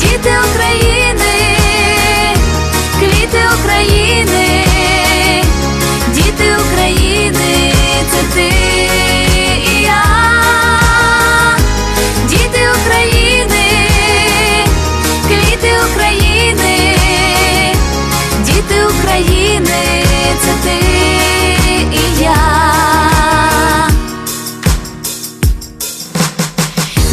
діти України, квіти України, діти України, це ти я, діти України, квіти України, діти України, це ти